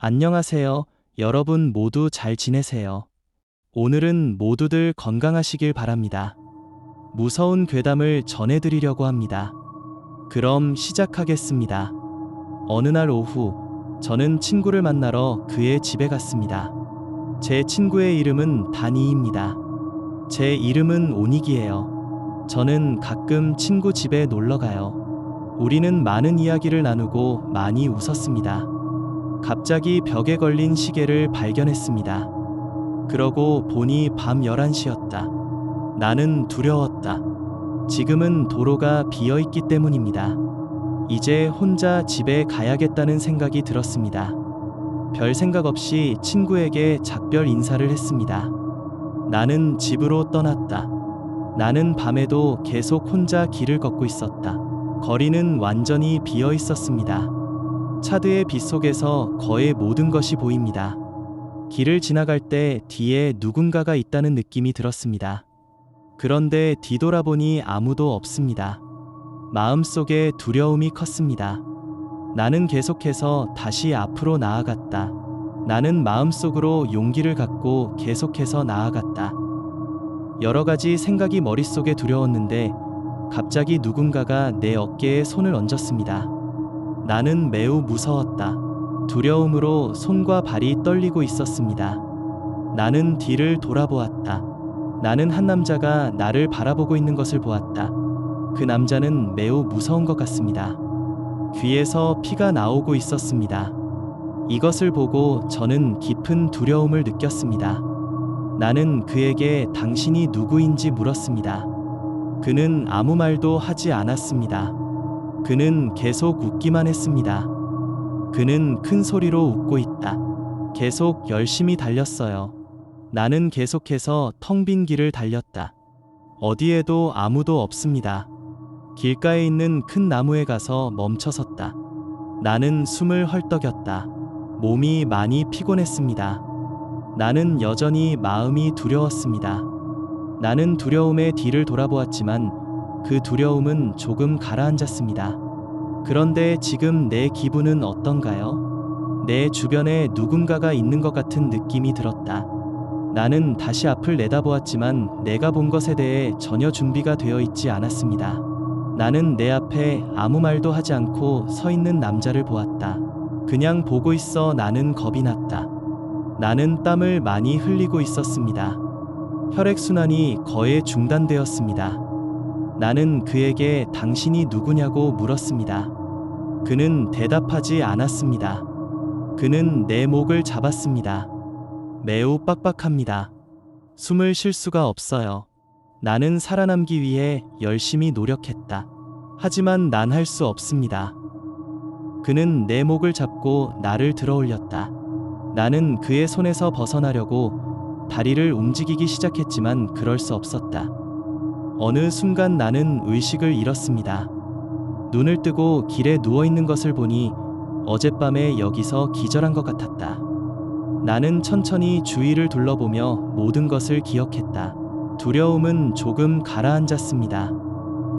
안녕하세요. 여러분 모두 잘 지내세요. 오늘은 모두들 건강하시길 바랍니다. 무서운 괴담을 전해드리려고 합니다. 그럼 시작하겠습니다. 어느 날 오후, 저는 친구를 만나러 그의 집에 갔습니다. 제 친구의 이름은 다니입니다. 제 이름은 오닉이에요. 저는 가끔 친구 집에 놀러 가요. 우리는 많은 이야기를 나누고 많이 웃었습니다. 갑자기 벽에 걸린 시계를 발견했습니다. 그러고 보니 밤 11시였다. 나는 두려웠다. 지금은 도로가 비어 있기 때문입니다. 이제 혼자 집에 가야겠다는 생각이 들었습니다. 별 생각 없이 친구에게 작별 인사를 했습니다. 나는 집으로 떠났다. 나는 밤에도 계속 혼자 길을 걷고 있었다. 거리는 완전히 비어 있었습니다. 차드의 빛 속에서 거의 모든 것이 보입니다. 길을 지나갈 때 뒤에 누군가가 있다는 느낌이 들었습니다. 그런데 뒤돌아보니 아무도 없습니다. 마음속에 두려움이 컸습니다. 나는 계속해서 다시 앞으로 나아갔다. 나는 마음속으로 용기를 갖고 계속해서 나아갔다. 여러 가지 생각이 머릿속에 두려웠는데 갑자기 누군가가 내 어깨에 손을 얹었습니다. 나는 매우 무서웠다. 두려움으로 손과 발이 떨리고 있었습니다. 나는 뒤를 돌아보았다. 나는 한 남자가 나를 바라보고 있는 것을 보았다. 그 남자는 매우 무서운 것 같습니다. 귀에서 피가 나오고 있었습니다. 이것을 보고 저는 깊은 두려움을 느꼈습니다. 나는 그에게 당신이 누구인지 물었습니다. 그는 아무 말도 하지 않았습니다. 그는 계속 웃기만 했습니다. 그는 큰 소리로 웃고 있다. 계속 열심히 달렸어요. 나는 계속해서 텅 빈 길을 달렸다. 어디에도 아무도 없습니다. 길가에 있는 큰 나무에 가서 멈춰 섰다. 나는 숨을 헐떡였다. 몸이 많이 피곤했습니다. 나는 여전히 마음이 두려웠습니다. 나는 두려움에 뒤를 돌아보았지만 그 두려움은 조금 가라앉았습니다. 그런데 지금 내 기분은 어떤가요? 내 주변에 누군가가 있는 것 같은 느낌이 들었다. 나는 다시 앞을 내다보았지만 내가 본 것에 대해 전혀 준비가 되어 있지 않았습니다. 나는 내 앞에 아무 말도 하지 않고 서 있는 남자를 보았다. 그냥 보고 있어 나는 겁이 났다. 나는 땀을 많이 흘리고 있었습니다. 혈액순환이 거의 중단되었습니다. 나는 그에게 당신이 누구냐고 물었습니다. 그는 대답하지 않았습니다. 그는 내 목을 잡았습니다. 매우 빡빡합니다. 숨을 쉴 수가 없어요. 나는 살아남기 위해 열심히 노력했다. 하지만 난 할 수 없습니다. 그는 내 목을 잡고 나를 들어 올렸다. 나는 그의 손에서 벗어나려고 다리를 움직이기 시작했지만 그럴 수 없었다. 어느 순간 나는 의식을 잃었습니다. 눈을 뜨고 길에 누워 있는 것을 보니 어젯밤에 여기서 기절한 것 같았다. 나는 천천히 주위를 둘러보며 모든 것을 기억했다. 두려움은 조금 가라앉았습니다.